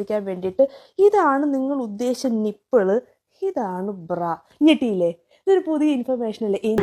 ിക്കാൻ വേണ്ടിയിട്ട് ഇതാണ് നിങ്ങൾ ഉദ്ദേശിച്ച നിപ്പിൾ. ഇതാണ് ബ്ര. ഞെട്ടിയില്ലേ ഇതൊരു പുതിയ ഇൻഫർമേഷൻ അല്ലേ?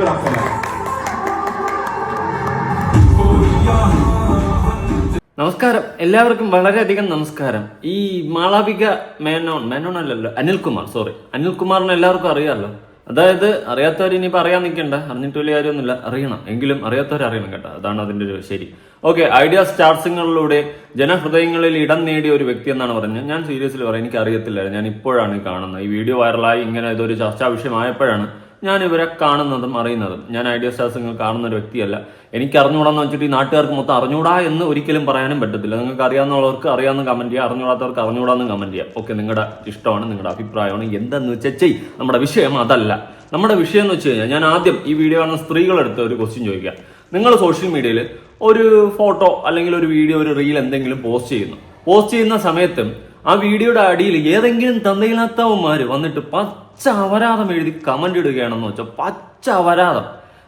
നമസ്കാരം. എല്ലാവർക്കും വളരെയധികം നമസ്കാരം. ഈ മാളവിക മേനോൻ മേനോൻ അല്ലല്ലോ അനിൽകുമാർ. സോറി അനിൽകുമാറിനെ എല്ലാവർക്കും അറിയാമല്ലോ അതായത് അറിയാത്തവർ ഇനിയിപ്പോൾ അറിയാൻ നിൽക്കണ്ട. അറിഞ്ഞിട്ട് വലിയ കാര്യമൊന്നുമില്ല. അറിയണം. എങ്കിലും അറിയാത്തവർ അറിയണം കേട്ടോ. അതാണ് അതിന്റെ ഒരു ശരി. ഓക്കെ ഐഡിയ സ്റ്റാർസിങ്ങളിലൂടെ ജനഹൃദയങ്ങളിൽ ഇടം നേടിയ ഒരു വ്യക്തി എന്നാണ് പറഞ്ഞത്. ഞാൻ സീരിയസ്ലി പറയാം എനിക്ക് അറിയത്തില്ല ഞാൻ ഇപ്പോഴാണ് കാണുന്നത്. ഈ വീഡിയോ വൈറലായി ഇങ്ങനെ ഇതൊരു ചർച്ചാ വിഷയമായപ്പോഴാണ് ഞാൻ ഇവരെ കാണുന്നതും അറിയുന്നതും. ഞാൻ ഐഡിയ സ്റ്റാർസിങ്ങൾ കാണുന്ന ഒരു വ്യക്തിയല്ല. എനിക്ക് അറിഞ്ഞുകൂടാന്ന് വെച്ചിട്ട് ഈ നാട്ടുകാർക്ക് മൊത്തം അറിഞ്ഞൂടാ എന്ന് ഒരിക്കലും പറയാനും പറ്റത്തില്ല. നിങ്ങൾക്ക് അറിയാവുന്നവർക്ക് അറിയാവുന്ന കമന്റ് ചെയ്യാം. അറിഞ്ഞൂടാത്തവർക്ക് അറിഞ്ഞൂടാന്ന് കമന്റ് ചെയ്യാം. ഓക്കെ നിങ്ങളുടെ ഇഷ്ടമാണ് നിങ്ങളുടെ അഭിപ്രായമാണ്. എന്തെന്ന് വെച്ചാൽ ചെയ് നമ്മുടെ വിഷയം അതല്ല. നമ്മുടെ വിഷയം എന്ന് വെച്ച് കഴിഞ്ഞാൽ ഞാൻ ആദ്യം ഈ വീഡിയോ കാണുന്ന സ്ത്രീകളെടുത്ത് ഒരു ക്വസ്റ്റ്യൻ ചോദിക്കാം നിങ്ങൾ സോഷ്യൽ മീഡിയയിൽ ഒരു ഫോട്ടോ അല്ലെങ്കിൽ ഒരു വീഡിയോ ഒരു റീൽ എന്തെങ്കിലും പോസ്റ്റ് ചെയ്യുന്നു. പോസ്റ്റ് ചെയ്യുന്ന സമയത്തും ആ വീഡിയോയുടെ അടിയിൽ ഏതെങ്കിലും തന്തയില്ലാത്തവന്മാര് വന്നിട്ട് പച്ച അപരാധം എഴുതി കമന്റ് ഇടുകയാണെന്ന് വെച്ചാൽ പച്ച അപരാധം.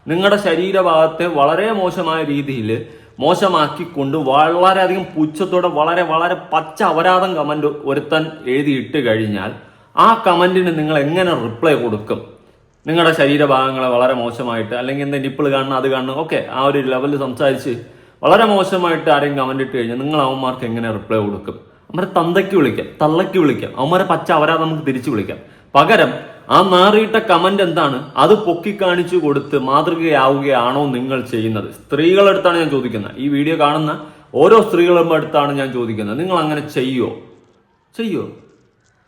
നിങ്ങളുടെ ശരീരഭാഗത്തെ വളരെ മോശമായ രീതിയിൽ മോശമാക്കിക്കൊണ്ട് വളരെയധികം പുച്ഛത്തോടെ വളരെ വളരെ പച്ച അപരാധം കമന്റ് ഒരുത്തൻ എഴുതിയിട്ട് കഴിഞ്ഞാൽ ആ കമന്റിന് നിങ്ങൾ എങ്ങനെ റിപ്ലൈ കൊടുക്കും? നിങ്ങളുടെ ശരീരഭാഗങ്ങളെ വളരെ മോശമായിട്ട് അല്ലെങ്കിൽ എന്താ നിപ്പിൾ കാണണം അത് കാണണം ഓക്കെ ആ ഒരു ലെവലിൽ സംസാരിച്ച് വളരെ മോശമായിട്ട് ആരെയും കമന്റ് ഇട്ട് കഴിഞ്ഞാൽ നിങ്ങൾ അവന്മാർക്ക് എങ്ങനെ റിപ്ലൈ കൊടുക്കും? അവരെ തന്തയ്ക്ക് വിളിക്കാം തള്ളയ്ക്ക് വിളിക്കാം അവന്മാരെ പച്ച അവരാ നമുക്ക് തിരിച്ചു വിളിക്കാം. പകരം ആ നാറിയിട്ട കമന്റ് എന്താണ്? അത് പൊക്കി കാണിച്ചു കൊടുത്ത് മാതൃകയാവുകയാണോ നിങ്ങൾ ചെയ്യുന്നത്? സ്ത്രീകളെടുത്താണ് ഞാൻ ചോദിക്കുന്നത്. ഈ വീഡിയോ കാണുന്ന ഓരോ സ്ത്രീകളും അടുത്താണ് ഞാൻ ചോദിക്കുന്നത്. നിങ്ങൾ അങ്ങനെ ചെയ്യോ? ചെയ്യോ?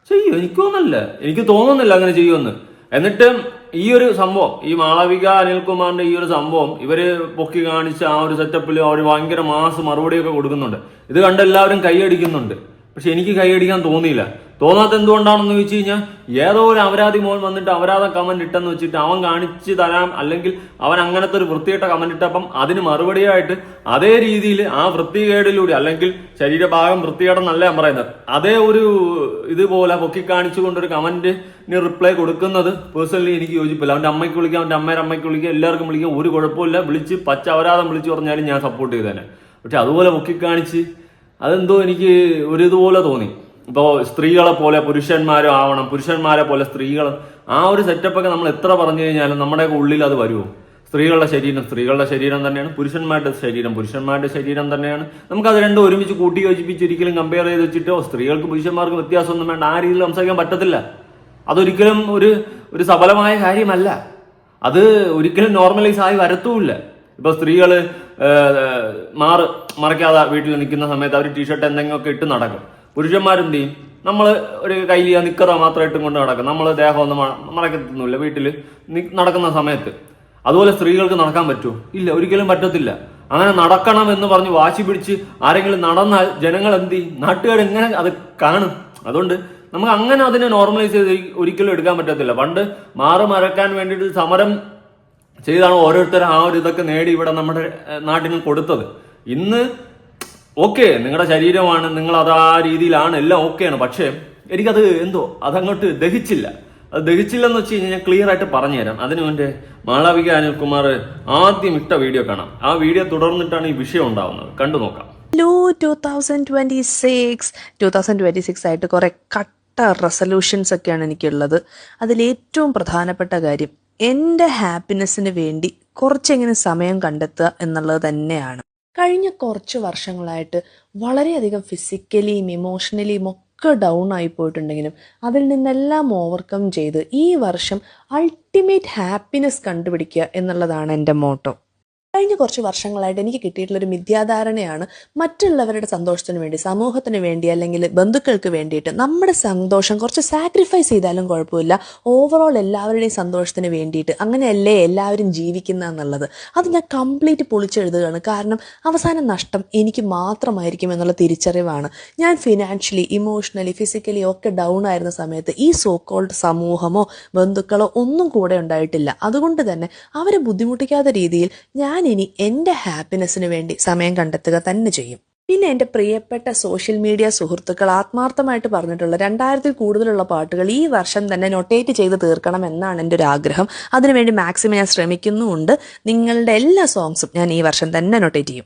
ചെയ്യോ. എനിക്ക് തോന്നുന്നില്ല. എനിക്ക് തോന്നുന്നില്ല അങ്ങനെ ചെയ്യുമെന്ന്. എന്നിട്ട് ഈ ഒരു സംഭവം ഈ മാളവിക അനിൽകുമാറിന്റെ ഈ ഒരു സംഭവം ഇവർ പൊക്കി കാണിച്ച ആ ഒരു സെറ്റപ്പിൽ അവർ ഭയങ്കര മാസ് മറുപടിയൊക്കെ കൊടുക്കുന്നുണ്ട്. ഇത് കണ്ട് എല്ലാവരും കൈയടിക്കുന്നുണ്ട്. പക്ഷെ എനിക്ക് കൈയടിക്കാൻ തോന്നിയില്ല. തോന്നാത്ത എന്തുകൊണ്ടാണെന്ന് ചോദിച്ചു കഴിഞ്ഞാൽ ഏതോ ഒരു അപരാധി മോൻ വന്നിട്ട് അപരാധ കമന്റ് ഇട്ടെന്ന് വെച്ചിട്ട് അവൻ കാണിച്ചു തരാം അല്ലെങ്കിൽ അവൻ അങ്ങനത്തെ ഒരു വൃത്തികെട്ട കമന്റ് ഇട്ടപ്പം അതിന് മറുപടിയായിട്ട് അതേ രീതിയിൽ ആ വൃത്തികേടിലൂടെ അല്ലെങ്കിൽ ശരീരഭാഗം വൃത്തികേടെന്നല്ല ഞാൻ പറയുന്നത്. അതേ ഒരു ഇതുപോലെ പൊക്കി കാണിച്ചുകൊണ്ട് ഒരു കമന്റിന് റിപ്ലൈ കൊടുക്കുന്നത് പേഴ്സണലി എനിക്ക് യോജിപ്പില്ല. അവന്റെ അമ്മയ്ക്ക് വിളിക്കാം അവന്റെ അമ്മയുടെ അമ്മയ്ക്ക് വിളിക്കാം എല്ലാവർക്കും വിളിക്കാം ഒരു കുഴപ്പമില്ല വിളിച്ച് പച്ച അപരാധം വിളിച്ചു പറഞ്ഞാലും ഞാൻ സപ്പോർട്ട് ചെയ്തേനെ. പക്ഷെ അതുപോലെ പൊക്കി കാണിച്ച് അതെന്തോ എനിക്ക് ഒരു ഇതുപോലെ തോന്നി. ഇപ്പോൾ സ്ത്രീകളെ പോലെ പുരുഷന്മാരും ആവണം. പുരുഷന്മാരെ പോലെ സ്ത്രീകളും ആ ഒരു സെറ്റപ്പൊക്കെ നമ്മൾ എത്ര പറഞ്ഞു കഴിഞ്ഞാലും നമ്മുടെ ഉള്ളിൽ അത് വരുമോ സ്ത്രീകളുടെ ശരീരം സ്ത്രീകളുടെ ശരീരം തന്നെയാണ് പുരുഷന്മാരുടെ ശരീരം പുരുഷന്മാരുടെ ശരീരം തന്നെയാണ്. നമുക്കത് രണ്ടും ഒരുമിച്ച് കൂട്ടി യോജിപ്പിച്ച് ഒരിക്കലും കമ്പയർ ചെയ്ത് വെച്ചിട്ടോ സ്ത്രീകൾക്ക് പുരുഷന്മാർക്ക് വ്യത്യാസമൊന്നും വേണ്ട. ആ രീതിയിൽ സംസാരിക്കാൻ പറ്റത്തില്ല. അതൊരിക്കലും ഒരു ഒരു സഫലമായ കാര്യമല്ല. അത് ഒരിക്കലും നോർമലൈസ് ആയി വരത്തുമില്ല. ഇപ്പൊ സ്ത്രീകൾ മാറ് മറക്കാതെ വീട്ടിൽ നിൽക്കുന്ന സമയത്ത് അവർ ടീഷർട്ട് എന്തെങ്കിലുമൊക്കെ ഇട്ട് നടക്കും. പുരുഷന്മാരെന്ത് ചെയ്യും? നമ്മൾ ഒരു കയ്യിൽ നിക്കറോ മാത്രമായിട്ടും കൊണ്ട് നടക്കും. നമ്മൾ ദേഹമൊന്നും മറക്കത്തൊന്നുമില്ല വീട്ടിൽ നടക്കുന്ന സമയത്ത്. അതുപോലെ സ്ത്രീകൾക്ക് നടക്കാൻ പറ്റുമോ? ഇല്ല. ഒരിക്കലും പറ്റത്തില്ല. അങ്ങനെ നടക്കണം എന്ന് പറഞ്ഞ് വാശി പിടിച്ച് ആരെങ്കിലും നടന്നാൽ ജനങ്ങൾ എന്ത് ചെയ്യും? നാട്ടുകാർ എങ്ങനെ അത് കാണും? അതുകൊണ്ട് നമുക്ക് അങ്ങനെ അതിനെ നോർമലൈസ് ചെയ്ത് ഒരിക്കലും എടുക്കാൻ പറ്റത്തില്ല. പണ്ട് മാറ് മറക്കാൻ വേണ്ടിയിട്ട് സമരം ചെയ്താണ് ഓരോരുത്തരും ആ ഒരു ഇതൊക്കെ നേടി ഇവിടെ നമ്മുടെ നാട്ടിന് കൊടുത്തത്. ഇന്ന് ഓക്കെ നിങ്ങളുടെ ശരീരമാണ് നിങ്ങൾ അത് ആ രീതിയിലാണ് എല്ലാം ഓക്കെയാണ്. പക്ഷേ എനിക്കത് എന്തോ അതങ്ങോട്ട് ദഹിച്ചില്ല. അത് ദഹിച്ചില്ലെന്ന് വെച്ച് കഴിഞ്ഞാൽ ഞാൻ ക്ലിയർ ആയിട്ട് പറഞ്ഞുതരാം. അതിനു വേണ്ടി മാളവിക അനിൽകുമാർ ആദ്യം ഇട്ട വീഡിയോ കാണാം. ആ വീഡിയോ തുടർന്നിട്ടാണ് ഈ വിഷയം ഉണ്ടാവുന്നത്. കണ്ടു നോക്കാം. Hello two thousand twenty six two thousand twenty six ആയിട്ട് കുറേ കട്ട റെസൊല്യൂഷൻസ് ഒക്കെയാണ് എനിക്കുള്ളത്. അതിലേറ്റവും പ്രധാനപ്പെട്ട കാര്യം എന്റെ ഹാപ്പിനെസ്സിന് വേണ്ടി കുറച്ചെങ്ങനെ സമയം കണ്ടെത്തുക എന്നുള്ളത് തന്നെയാണ്. കഴിഞ്ഞ കുറച്ച് വർഷങ്ങളായിട്ട് വളരെയധികം ഫിസിക്കലിയും ഇമോഷണലിയും ഒക്കെ ഡൗൺ ആയി പോയിട്ടുണ്ടെങ്കിലും അതിൽ നിന്നെല്ലാം ഓവർകം ചെയ്ത് ഈ വർഷം അൾട്ടിമേറ്റ് ഹാപ്പിനെസ് കണ്ടുപിടിക്കുക എന്നുള്ളതാണ് എന്റെ മോട്ടോ കഴിഞ്ഞ കുറച്ച് വർഷങ്ങളായിട്ട് എനിക്ക് കിട്ടിയിട്ടുള്ള ഒരു മിഥ്യാധാരണയാണ് മറ്റുള്ളവരുടെ സന്തോഷത്തിന് വേണ്ടി സമൂഹത്തിന് വേണ്ടി അല്ലെങ്കിൽ ബന്ധുക്കൾക്ക് വേണ്ടിയിട്ട് നമ്മുടെ സന്തോഷം കുറച്ച് സാക്രിഫൈസ് ചെയ്താലും കുഴപ്പമില്ല. ഓവറോൾ എല്ലാവരുടെയും സന്തോഷത്തിന് വേണ്ടിയിട്ട് അങ്ങനെയല്ലേ എല്ലാവരും ജീവിക്കുന്ന എന്നുള്ളത്. അത് ഞാൻ കംപ്ലീറ്റ് പൊളിച്ചെഴുതുകയാണ്. കാരണം അവസാന നഷ്ടം എനിക്ക് മാത്രമായിരിക്കും എന്നുള്ള തിരിച്ചറിവാണ്. ഞാൻ ഫിനാൻഷ്യലി ഇമോഷണലി ഫിസിക്കലി ഒക്കെ ഡൗൺ ആയിരുന്ന സമയത്ത് ഈ സോ കോൾഡ് സമൂഹമോ ബന്ധുക്കളോ ഒന്നും കൂടെ ഉണ്ടായിട്ടില്ല. അതുകൊണ്ട് തന്നെ അവരെ ബുദ്ധിമുട്ടിക്കാത്ത രീതിയിൽ ഞാൻ ഇനി എന്റെ ഹാപ്പിനെസ്സിന് വേണ്ടി സമയം കണ്ടെത്തുക തന്നെ ചെയ്യും. പിന്നെ എന്റെ പ്രിയപ്പെട്ട സോഷ്യൽ മീഡിയ സുഹൃത്തുക്കൾ ആത്മാർത്ഥമായിട്ട് പറഞ്ഞിട്ടുള്ള രണ്ടായിരത്തിൽ കൂടുതലുള്ള പാട്ടുകൾ ഈ വർഷം തന്നെ നൊട്ടേറ്റ് ചെയ്ത് തീർക്കണം എന്നാണ് എന്റെ ഒരു ആഗ്രഹം. അതിനുവേണ്ടി മാക്സിമം ഞാൻ ശ്രമിക്കുന്നുമുണ്ട്. നിങ്ങളുടെ എല്ലാ സോങ്സും ഞാൻ ഈ വർഷം തന്നെ നൊട്ടേറ്റ് ചെയ്യും.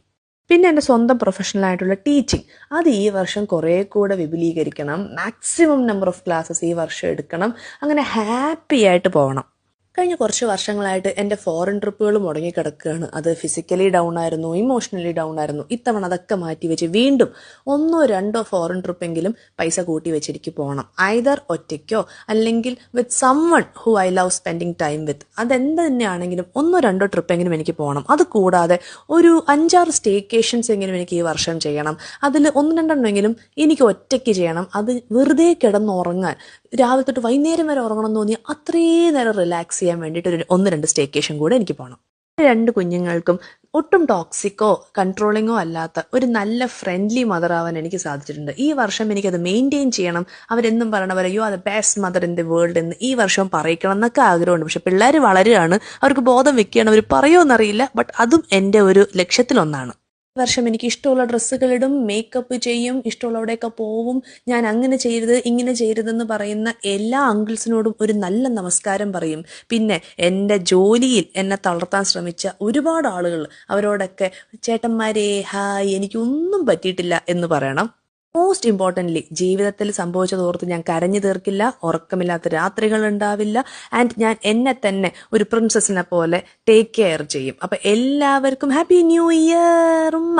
പിന്നെ എന്റെ സ്വന്തം പ്രൊഫഷണലായിട്ടുള്ള ടീച്ചിങ് അത് ഈ വർഷം കുറേ കൂടെ വിപുലീകരിക്കണം. മാക്സിമം നമ്പർ ഓഫ് ക്ലാസ്സസ് ഈ വർഷം എടുക്കണം. അങ്ങനെ ഹാപ്പി ആയിട്ട് പോകണം. കഴിഞ്ഞ കുറച്ച് വർഷങ്ങളായിട്ട് എന്റെ ഫോറിൻ ട്രിപ്പുകൾ മുടങ്ങിക്കിടക്കുകയാണ്. അത് ഫിസിക്കലി ഡൗൺ ആയിരുന്നു ഇമോഷണലി ഡൗൺ ആയിരുന്നു. ഇത്തവണ അതൊക്കെ മാറ്റി വെച്ച് വീണ്ടും ഒന്നോ രണ്ടോ ഫോറിൻ ട്രിപ്പെങ്കിലും പൈസ കൂട്ടി വെച്ചിരിക്കു പോകണം ഐദർ ഒറ്റയ്ക്കോ അല്ലെങ്കിൽ with someone who I love spending time with അതെന്ത് തന്നെയാണെങ്കിലും ഒന്നോ രണ്ടോ ട്രിപ്പെങ്കിലും എനിക്ക് പോകണം അത് കൂടാതെ ഒരു അഞ്ചാറ് സ്റ്റേക്കേഷൻസ് എങ്കിലും എനിക്ക് ഈ വർഷം ചെയ്യണം. അതിൽ ഒന്ന് രണ്ടെണ്ണമെങ്കിലും എനിക്ക് ഒറ്റയ്ക്ക് ചെയ്യണം. അത് വെറുതെ കിടന്നുറങ്ങാൻ രാവിലെ തൊട്ട് വൈകുന്നേരം വരെ ഉറങ്ങണം തോന്നി അത്രയും നേരം റിലാക്സ് ചെയ്യാൻ വേണ്ടിയിട്ട് ഒരു ഒന്ന് രണ്ട് സ്റ്റേക്കേഷൻ കൂടെ എനിക്ക് പോകണം രണ്ട് കുഞ്ഞുങ്ങൾക്കും ഒട്ടും ടോക്സിക്കോ കൺട്രോളിങ്ങോ അല്ലാത്ത ഒരു നല്ല ഫ്രണ്ട്ലി മദർ ആവാൻ എനിക്ക് സാധിച്ചിട്ടുണ്ട്. ഈ വർഷം എനിക്കത് മെയിന്റെയിൻ ചെയ്യണം. അവരെന്നും പറയണ പോലെ you are the best mother in the world എന്ന് ഈ വർഷം പറയിക്കണം എന്നൊക്കെ ആഗ്രഹമുണ്ട്. പക്ഷെ പിള്ളേർ വളരുകയാണ്. അവർക്ക് ബോധം വെക്കുകയാണ്. അവർ പറയുമോ എന്നറിയില്ല. ബട്ട് അതും എന്റെ ഒരു ലക്ഷ്യത്തിലൊന്നാണ്. വർഷം എനിക്ക് ഇഷ്ടമുള്ള ഡ്രസ്സുകളിടും മേക്കപ്പ് ചെയ്യും ഇഷ്ടമുള്ളവിടെയൊക്കെ പോവും. ഞാൻ അങ്ങനെ ചെയ്യരുത് ഇങ്ങനെ ചെയ്യരുതെന്ന് പറയുന്ന എല്ലാ അങ്കിൾസിനോടും ഒരു നല്ല നമസ്കാരം പറയും. പിന്നെ എന്റെ ജോലിയിൽ എന്നെ തളർത്താൻ ശ്രമിച്ച ഒരുപാട് ആളുകൾ അവരോടൊക്കെ ചേട്ടന്മാരെ ഹായ് എനിക്കൊന്നും പറ്റിയിട്ടില്ല എന്ന് പറയണം. മോസ്റ്റ് ഇമ്പോർട്ടന്റ്ലി ജീവിതത്തിൽ സംഭവിച്ചത് ഓർത്ത് ഞാൻ കരഞ്ഞു തീർക്കില്ല ഉറക്കമില്ലാത്ത രാത്രികൾ ഉണ്ടാവില്ല ആൻഡ് ഞാൻ എന്നെ തന്നെ ഒരു പ്രിൻസസിനെ പോലെ ടേക്ക് കെയർ ചെയ്യും. അപ്പൊ എല്ലാവർക്കും ഹാപ്പി ന്യൂ ഇയർ ഉമ്മ.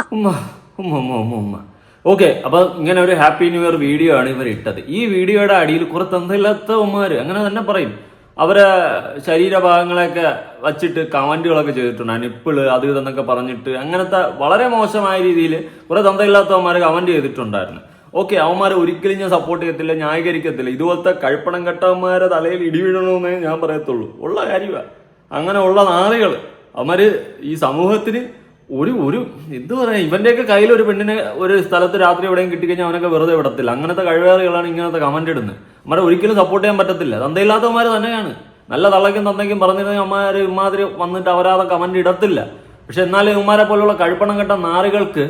ഓക്കെ അപ്പൊ ഇങ്ങനെ ഒരു ഹാപ്പി ന്യൂ ഇയർ വീഡിയോ ആണ് ഇവർ ഇട്ടത്. ഈ വീഡിയോയുടെ അടിയിൽ കുറെ തന്നില്ലാത്ത അങ്ങനെ തന്നെ പറയും. അവരെ ശരീരഭാഗങ്ങളെയൊക്കെ വച്ചിട്ട് കമന്റുകളൊക്കെ ചെയ്തിട്ടുണ്ട്. നിപ്പിൾ അത് ഇതെന്നൊക്കെ പറഞ്ഞിട്ട് അങ്ങനത്തെ വളരെ മോശമായ രീതിയിൽ കുറേ തന്തയില്ലാത്തവന്മാർ കമന്റ് ചെയ്തിട്ടുണ്ടായിരുന്നു. ഓക്കെ അവന്മാരെ ഒരിക്കലും ഞാൻ സപ്പോർട്ട് ചെയ്യത്തില്ല ന്യായീകരിക്കത്തില്ല. ഇതുപോലത്തെ കഴിപ്പണം കെട്ടവന്മാരെ തലയിൽ ഇടിവീഴണമെന്നേ ഞാൻ പറയത്തുള്ളൂ. ഉള്ള കാര്യമാണ് അങ്ങനെ ഉള്ള നാളുകൾ അവന്മാർ ഈ സമൂഹത്തിന് ഒരു ഒരു എന്ത് പറയാ ഇവന്റെയൊക്കെ കയ്യിൽ ഒരു പെണ്ണിനെ ഒരു സ്ഥലത്ത് രാത്രി എവിടെയും കിട്ടിക്കഴിഞ്ഞാൽ അവനൊക്കെ വെറുതെ വിടത്തില്ല. അങ്ങനത്തെ കഴിവേറികളാണ് ഇങ്ങനത്തെ കമന്റ് ഇടുന്നത്. അമ്മരെ ഒരിക്കലും സപ്പോർട്ട് ചെയ്യാൻ പറ്റത്തില്ല. തന്തയില്ലാത്തവന്മാർ തന്നെയാണ്. നല്ല തള്ളയ്ക്കും തന്തയ്ക്കും പറഞ്ഞിരുന്ന അമ്മമാര് ഇമാതിരി വന്നിട്ട് അവരാതെ കമന്റ് ഇടത്തില്ല. പക്ഷെ എന്നാലും ഇവന്മാരെ പോലുള്ള കഴിപ്പണം കെട്ട നാറുകൾക്ക്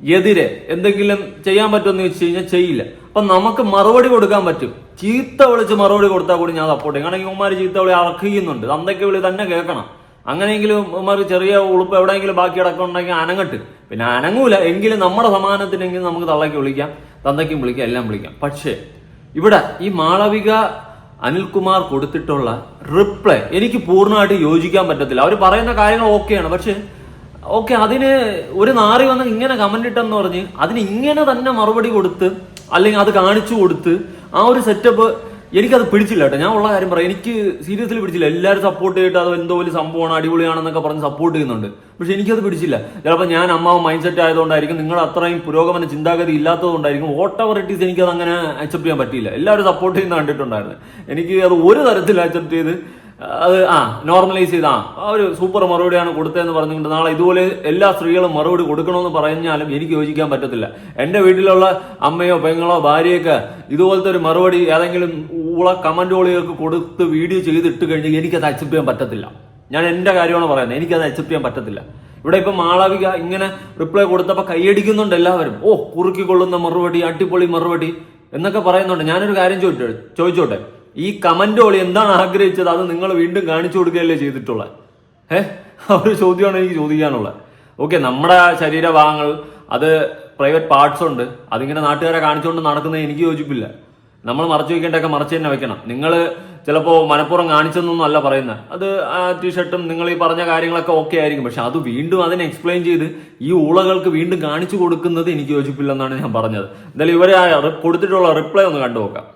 എതിരെ എന്തെങ്കിലും ചെയ്യാൻ പറ്റുമെന്ന് ചോദിച്ചു കഴിഞ്ഞാൽ ചെയ്യില്ല. അപ്പൊ നമുക്ക് മറുപടി കൊടുക്കാൻ പറ്റും. ചീത്ത വിളിച്ച് മറുപടി കൊടുത്താൽ കൂടി ഞാൻ സപ്പോർട്ട് ചെയ്യും. കാരണം ഇവന്മാർ ചീത്ത വിളി അറക്കുന്നുണ്ട് തന്തയ്ക്ക് വിളി തന്നെ കേൾക്കണം. അങ്ങനെയെങ്കിലും ഉമ്മാർക്ക് ചെറിയ ഉളുപ്പ് എവിടെയെങ്കിലും ബാക്കി അടക്കമുണ്ടെങ്കിൽ അനങ്ങട്ട്. പിന്നെ അനങ്ങൂല. എങ്കിലും നമ്മുടെ സമാനത്തിനെങ്കിലും നമുക്ക് തള്ളയ്ക്ക് വിളിക്കാം തന്തയ്ക്കും വിളിക്കാം എല്ലാം വിളിക്കാം. പക്ഷേ ഇവിടെ ഈ മാളവിക അനിൽകുമാർ കൊടുത്തിട്ടുള്ള റിപ്ലൈ എനിക്ക് പൂർണമായിട്ട് യോജിക്കാൻ പറ്റത്തില്ല. അവർ പറയുന്ന കാര്യങ്ങൾ ഓക്കെയാണ്. പക്ഷേ ഓക്കെ അതിന് ഒരു നാറി വന്ന് ഇങ്ങനെ കമന്റ് ഇട്ടെന്ന് പറഞ്ഞ് അതിന് ഇങ്ങനെ തന്നെ മറുപടി കൊടുത്ത് അല്ലെങ്കിൽ അത് കാണിച്ചു കൊടുത്ത് ആ ഒരു സെറ്റപ്പ് എനിക്കത് പിടിച്ചില്ല കേട്ടോ. ഞാൻ ഉള്ള കാര്യം പറയാം. എനിക്ക് സീരിയസ്ലി പിടിച്ചില്ല. എല്ലാവരും സപ്പോർട്ട് ചെയ്തിട്ട് അത് എന്തോ വലിയ സംഭവമാണ് അടിപൊളിയാണെന്നൊക്കെ പറഞ്ഞ് സപ്പോർട്ട് ചെയ്യുന്നുണ്ട്. പക്ഷെ എനിക്കത് പിടിച്ചില്ല. ചിലപ്പോൾ ഞാൻ അമ്മാവ് മൈൻഡ് സെറ്റ് ആയതുകൊണ്ടായിരിക്കും നിങ്ങൾ അത്രയും പുരോഗമന ചിന്താഗതി ഇല്ലാത്തതുകൊണ്ടായിരിക്കും വോട്ട് എവർ ഇറ്റ് ഈസ് എനിക്കത് അങ്ങനെ അക്സെപ്റ്റ് ചെയ്യാൻ പറ്റിയില്ല. എല്ലാവരും സപ്പോർട്ട് ചെയ്യുന്ന കണ്ടിട്ടുണ്ടായിരുന്നു. എനിക്ക് അത് ഒരു തരത്തിൽ അക്സെപ്റ്റ് ചെയ്ത് അത് ആ നോർമലൈസ് ചെയ്ത്. ആ ഒരു സൂപ്പർ മറുപടിയാണ് കൊടുത്തതെന്ന് പറഞ്ഞുകൊണ്ട് നാളെ ഇതുപോലെ എല്ലാ സ്ത്രീകളും മറുപടി കൊടുക്കണമെന്ന് പറഞ്ഞാലും എനിക്ക് യോജിക്കാൻ പറ്റത്തില്ല. എന്റെ വീട്ടിലുള്ള അമ്മയോ പെങ്ങളോ ഭാര്യയൊക്കെ ഇതുപോലത്തെ ഒരു മറുപടി ഏതെങ്കിലും ഊള കമന്റുകൾക്ക് കൊടുത്ത് വീഡിയോ ചെയ്തിട്ട് കഴിഞ്ഞാൽ എനിക്കത് അക്സെപ്റ്റ് ചെയ്യാൻ പറ്റത്തില്ല. ഞാൻ എന്റെ കാര്യമാണ് പറയുന്നത്. എനിക്കത് അക്സെപ്റ്റ് ചെയ്യാൻ പറ്റത്തില്ല. ഇവിടെ ഇപ്പൊ മാളവിക ഇങ്ങനെ റിപ്ലൈ കൊടുത്തപ്പോൾ കൈയടിക്കുന്നുണ്ട് എല്ലാവരും. ഓ കുറുക്കിക്കൊള്ളുന്ന മറുപടി അടിപൊളി മറുപടി എന്നൊക്കെ പറയുന്നുണ്ട്. ഞാനൊരു കാര്യം ചോദിച്ചോട്ടെ ചോദിച്ചോട്ടെ? ഈ കമന്റോളി എന്താണ് ആഗ്രഹിച്ചത്? അത് നിങ്ങൾ വീണ്ടും കാണിച്ചു കൊടുക്കുകയല്ലേ ചെയ്തിട്ടുള്ളത്? ഏഹ് ആ ഒരു ചോദ്യമാണ് എനിക്ക് ചോദിക്കാനുള്ളത്. ഓക്കെ നമ്മുടെ ശരീരഭാഗങ്ങൾ അത് പ്രൈവറ്റ് പാർട്സ് ഉണ്ട്. അതിങ്ങനെ നാട്ടുകാരെ കാണിച്ചുകൊണ്ട് നടക്കുന്നത് എനിക്ക് യോജിപ്പില്ല. നമ്മൾ മറച്ചു വെക്കേണ്ടതൊക്കെ മറച്ചു തന്നെ വെക്കണം. നിങ്ങൾ ചിലപ്പോൾ മനഃപ്പുറം കാണിച്ചെന്നൊന്നും അല്ല പറയുന്നത്. അത് ആ ടീഷർട്ടും നിങ്ങൾ ഈ പറഞ്ഞ കാര്യങ്ങളൊക്കെ ഓക്കെ ആയിരിക്കും. പക്ഷെ അത് വീണ്ടും അതിനെ എക്സ്പ്ലെയിൻ ചെയ്ത് ഈ ഊളകൾക്ക് വീണ്ടും കാണിച്ചു കൊടുക്കുന്നത് എനിക്ക് യോജിപ്പില്ലെന്നാണ് ഞാൻ പറഞ്ഞത്. എന്തായാലും ഇവരെ കൊടുത്തിട്ടുള്ള റിപ്ലൈ ഒന്ന് കണ്ടു നോക്കാം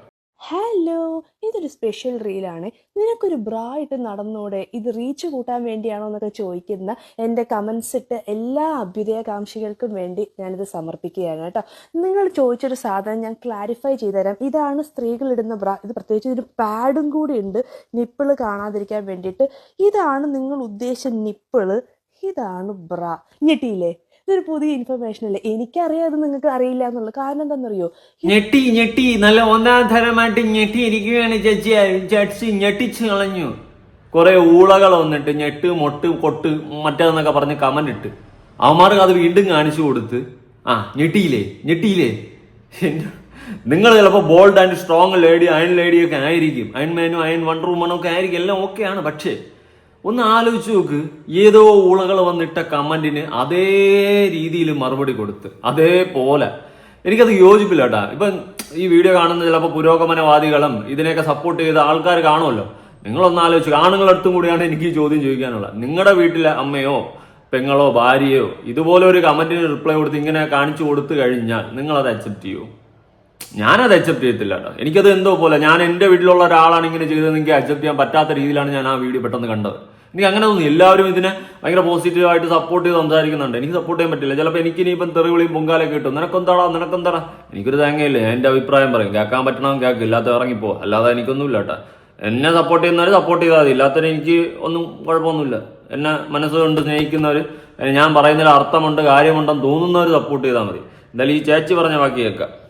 ഹലോ ഇതൊരു സ്പെഷ്യൽ റീലാണ് നിനക്കൊരു ബ്രാ ഇട്ട് നടന്നൂടെ? ഇത് റീച്ച് കൂട്ടാൻ വേണ്ടിയാണോ എന്നൊക്കെ ചോദിക്കുന്ന എന്റെ കമൻസ് ഇട്ട് എല്ലാ അഭ്യുദയകാംക്ഷികൾക്കും വേണ്ടി ഞാനിത് സമർപ്പിക്കുകയാണ് കേട്ടോ. നിങ്ങൾ ചോദിച്ചൊരു സാധനം ഞാൻ ക്ലാരിഫൈ ചെയ്തുതരാം. ഇതാണ് സ്ത്രീകളിടുന്ന ബ്രാ ഇത് പ്രത്യേകിച്ച് ഇതിന് പാഡും കൂടി ഉണ്ട്. നിപ്പിൾ കാണാതിരിക്കാൻ വേണ്ടിയിട്ട്. ഇതാണ് നിങ്ങൾ ഉദ്ദേശിച്ച നിപ്പിൾ ഇതാണ് ബ്രാ ഞെട്ടിയില്ലേ? ഇതൊരു പുതിയ ഇൻഫർമേഷൻ അല്ലേ? എനിക്കറിയാം അത് നിങ്ങൾക്ക് അറിയില്ല എന്നുള്ളത് കാരണം എന്താണെന്നറിയോ? ഞെട്ടി ഞെട്ടി നല്ല ഒന്നാം തരമായിട്ട് ഞെട്ടി ഇരിക്കുകയാണ് ജഡ്ജി. ജഡ്ജി ഞെട്ടിച്ച് കളഞ്ഞു. കുറെ ഊളകൾ വന്നിട്ട് ഞെട്ട് മൊട്ട് കൊട്ട് മറ്റേതെന്നൊക്കെ പറഞ്ഞ് കമന്റ് ഇട്ട്. അവന്മാർക്ക് അത് വീണ്ടും കാണിച്ചു കൊടുത്ത്. ആ ഞെട്ടിയില്ലേ? ഞെട്ടിയില്ലേ? നിങ്ങൾ ചിലപ്പോൾ bold and strong lady iron ലേഡിയൊക്കെ ആയിരിക്കും. അയൺ മാനും അയൺ വണ്ടർ വുമണും ഒക്കെ ആയിരിക്കും. എല്ലാം ഓക്കെയാണ് പക്ഷേ ഒന്ന് ആലോചിച്ച് നോക്ക്. ഏതോ ഊളകൾ വന്നിട്ട കമന്റിന് അതേ രീതിയിൽ മറുപടി കൊടുത്ത്. അതേപോലെ. എനിക്കത് യോജിപ്പില്ല കേട്ടാ ഇപ്പം ഈ വീഡിയോ കാണുന്ന ചിലപ്പോൾ പുരോഗമനവാദികളും ഇതിനെയൊക്കെ സപ്പോർട്ട് ചെയ്ത ആൾക്കാർ കാണുമല്ലോ. നിങ്ങളൊന്ന് ആലോചിച്ചു ആണുങ്ങളടുത്തും കൂടിയാണ് എനിക്ക് ഈ ചോദ്യം ചോദിക്കാനുള്ളത്. നിങ്ങളുടെ വീട്ടിലെ അമ്മയോ പെങ്ങളോ ഭാര്യയോ ഇതുപോലെ ഒരു കമന്റിന് റിപ്ലൈ കൊടുത്ത് ഇങ്ങനെ കാണിച്ചു കൊടുത്തു കഴിഞ്ഞാൽ നിങ്ങൾ അത് അക്സെപ്റ്റ് ചെയ്യുമോ ഞാനത് അക്സെപ്റ്റ് ചെയ്യത്തില്ല കേട്ടോ എനിക്കത് എന്തോ പോലെ. ഞാൻ എന്റെ വീട്ടിലുള്ള ഒരാളാണ് ഇങ്ങനെ ചെയ്തത് എനിക്ക് അക്സെപ്റ്റ് ചെയ്യാൻ പറ്റാത്ത രീതിയിലാണ് ഞാൻ ആ വീഡിയോ പെട്ടെന്ന് കണ്ടത്. എനിക്ക് അങ്ങനെ തോന്നി എല്ലാവരും ഇതിനെ ഭയങ്കര പോസിറ്റീവായിട്ട് സപ്പോർട്ട് ചെയ്ത് സംസാരിക്കുന്നുണ്ട്. എനിക്ക് സപ്പോർട്ട് ചെയ്യാൻ പറ്റില്ല. ചിലപ്പോൾ എനിക്ക് ഇനിയിപ്പം തെറിവിളിയും പൊങ്കാലൊക്കെ കിട്ടും. നിനക്കൊന്താടാ? നിനക്കെന്താടാ? എനിക്കൊരു തേങ്ങയില്ലേ? എന്റെ അഭിപ്രായം പറയും. കേൾക്കാൻ പറ്റണം കേൾക്കും. ഇല്ലാത്ത ഇറങ്ങിപ്പോ. അല്ലാതെ എനിക്കൊന്നുമില്ല കേട്ടോ. എന്നെ സപ്പോർട്ട് ചെയ്യുന്നവർ സപ്പോർട്ട് ചെയ്താൽ മതി. ഇല്ലാത്തവർ എനിക്ക് ഒന്നും കുഴപ്പമൊന്നുമില്ല. എന്നെ മനസ്സുകൊണ്ട് സ്നേഹിക്കുന്നവർ ഞാൻ പറയുന്നതിൽ അർത്ഥമുണ്ട് കാര്യമുണ്ടെന്ന് തോന്നുന്നവർ സപ്പോർട്ട് ചെയ്താൽ മതി. എന്തായാലും ഈ ചേച്ചി പറഞ്ഞ ബാക്കി കേൾക്കാം.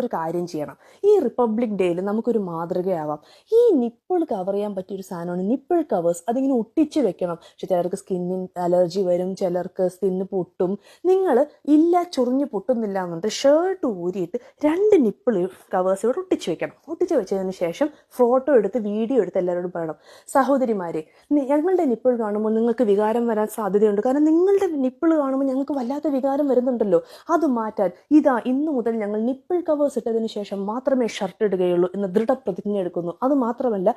നിങ്ങളൊരു കാര്യം ചെയ്യണം. ഈ റിപ്പബ്ലിക് ഡേയിൽ നമുക്കൊരു മാതൃകയാവാം. ഈ നിപ്പിൾ കവർ ചെയ്യാൻ പറ്റിയ ഒരു സാധനമാണ് നിപ്പിൾ കവേഴ്സ് അതിങ്ങനെ ഒട്ടിച്ച് വെക്കണം. പക്ഷെ ചിലർക്ക് സ്കിന്നിന് അലർജി വരും ചിലർക്ക് സ്കിന്ന് പൊട്ടും. നിങ്ങൾ ഇല്ല ചൊറിഞ്ഞ് പൊട്ടുന്നില്ല എന്നിട്ട് ഷർട്ട് ഊരിയിട്ട് രണ്ട് നിപ്പിൾ കവേഴ്സ് ഇവിടെ ഒട്ടിച്ച് വെക്കണം. ഒട്ടിച്ച് വെച്ചതിന് ശേഷം ഫോട്ടോ എടുത്ത് വീഡിയോ എടുത്ത് എല്ലാവരോടും പറയണം. സഹോദരിമാരെ ഞങ്ങളുടെ നിപ്പിൾ കാണുമ്പോൾ നിങ്ങൾക്ക് വികാരം വരാൻ സാധ്യതയുണ്ട്. കാരണം നിങ്ങളുടെ നിപ്പിൾ കാണുമ്പോൾ ഞങ്ങൾക്ക് വല്ലാത്ത വികാരം വരുന്നുണ്ടല്ലോ. അത് മാറ്റാൻ ഇതാ ഇന്നു മുതൽ ഞങ്ങൾ നിപ്പിൾ കവേഴ്സ് ഇട്ടതിന് ശേഷം മാത്രമേ ഷർട്ട് ഇടുകയുള്ളൂ എന്ന് ദൃഢപ്രതിജ്ഞ എടുക്കുന്നു. അത് മാത്രമല്ല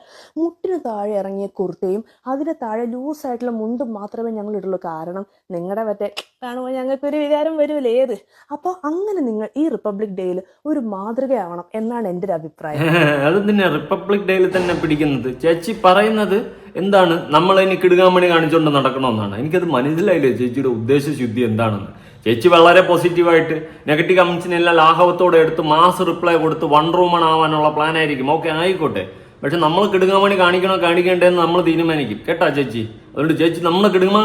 മുട്ടിന് താഴെ ഇറങ്ങിയ കുർത്തയും അതിന് താഴെ ലൂസായിട്ടുള്ള മുണ്ടും മാത്രമേ ഞങ്ങൾ ഇടുള്ളൂ. കാരണം നിങ്ങളുടെ മറ്റേ കാണുമ്പോൾ ഞങ്ങൾക്കൊരു വികാരം വരുമല്ലേ? ഏത്? അപ്പോൾ അങ്ങനെ നിങ്ങൾ ഈ റിപ്പബ്ലിക് ഡേയിൽ ഒരു മാതൃകയാവണം എന്നാണ് എന്റെ ഒരു അഭിപ്രായം. അത് തന്നെ റിപ്പബ്ലിക് ഡേയിൽ തന്നെ പിടിക്കുന്നത്? ചേച്ചി പറയുന്നത് എന്താണ്? നമ്മൾ ഇനി കിടുകാമണി കാണിച്ചുകൊണ്ട് നടക്കണമെന്നാണ് എനിക്കത് മനസ്സിലായില്ലേ ചേച്ചിയുടെ ഉദ്ദേശശുദ്ധി എന്താണെന്ന്. ചേച്ചി വളരെ പോസിറ്റീവായിട്ട് നെഗറ്റീവ് കമൻസിനെല്ലാം ലാഘവത്തോടെ എടുത്ത് മാസ് റിപ്ലൈ കൊടുത്ത് വൺ റൂമൺ ആവാനുള്ള പ്ലാൻ ആയിരിക്കും. ഓക്കെ ആയിക്കോട്ടെ. പക്ഷെ നമ്മൾ കിടുങ്ങാമണി കാണിക്കണോ കാണിക്കേണ്ടതെന്ന് നമ്മൾ തീരുമാനിക്കും. കേട്ടാ ചേച്ചി? അതുകൊണ്ട് ചേച്ചി നമ്മൾ കിടുങ്ങ